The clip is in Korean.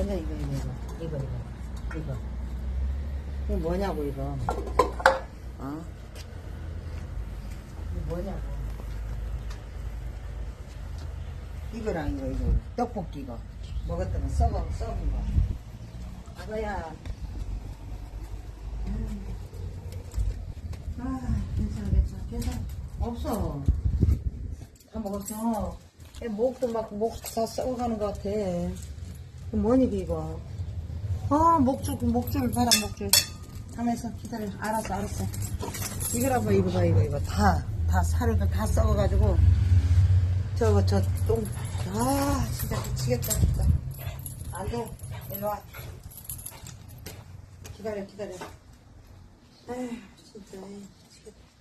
뭐냐 이거 이거 이거. 이거 이거. 이거. 이거 뭐냐고 이거. 어? 이거 뭐냐고. 이거랑 이거 이거. 떡볶이 이거. 먹었다가 썩어 썩은 거. 아가야. 음. 아 괜찮아 괜찮아 괜찮아. 없어. 다 먹었어. 애 목도 막 목 다 썩어가는 것 같아 뭐니 이거? 아 목줄 목줄 봐라 목줄. 가만있어 기다려. 알았어 알았어. 이거라 봐 이거 봐 이거 이거. 다 다 살을 다 썩어가지고. 저거 저똥아 진짜 미치겠다 진짜. 안돼. 일로 와. 기다려 기다려. 에휴 진짜